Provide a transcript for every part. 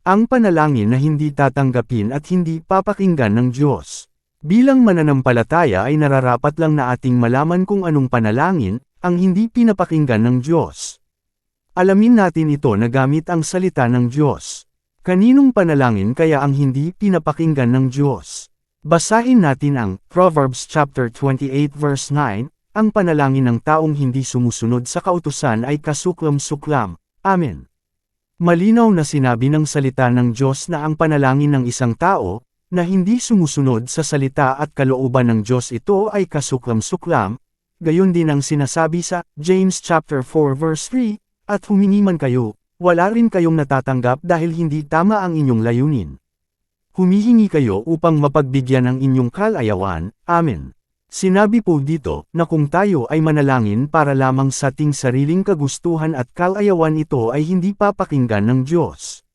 Ang panalangin na hindi tatanggapin at hindi papakinggan ng Diyos. Bilang mananampalataya ay nararapat lang na ating malaman kung anong panalangin, ang hindi pinapakinggan ng Diyos. Alamin natin ito na gamit ang salita ng Diyos. Kaninong panalangin kaya ang hindi pinapakinggan ng Diyos? Basahin natin ang Proverbs chapter 28 verse 9, ang panalangin ng taong hindi sumusunod sa kautusan ay kasuklam-suklam. Amen. Malinaw na sinabi ng salita ng Diyos na ang panalangin ng isang tao, na hindi sumusunod sa salita at kalooban ng Diyos ito ay kasuklam-suklam, gayon din ang sinasabi sa James chapter 4 verse 3, at humingi man kayo, wala rin kayong natatanggap dahil hindi tama ang inyong layunin. Humihingi kayo upang mapagbigyan ng inyong kalayawan, Amen. Sinabi po dito, na kung tayo ay manalangin para lamang sa ating sariling kagustuhan at kalayawan ito ay hindi papakinggan ng Diyos.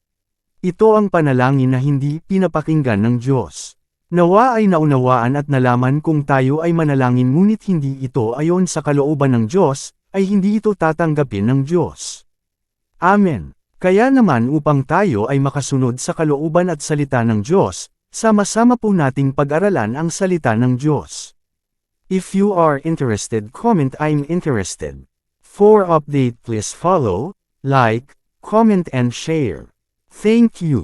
Ito ang panalangin na hindi pinapakinggan ng Diyos. Nawa ay naunawaan at nalaman kung tayo ay manalangin ngunit hindi ito ayon sa kalooban ng Diyos, ay hindi ito tatanggapin ng Diyos. Amen. Kaya naman upang tayo ay makasunod sa kalooban at salita ng Diyos, sama-sama po nating pag-aralan ang salita ng Diyos. If you are interested comment I'm interested. For update please follow, like, comment and share. Thank you.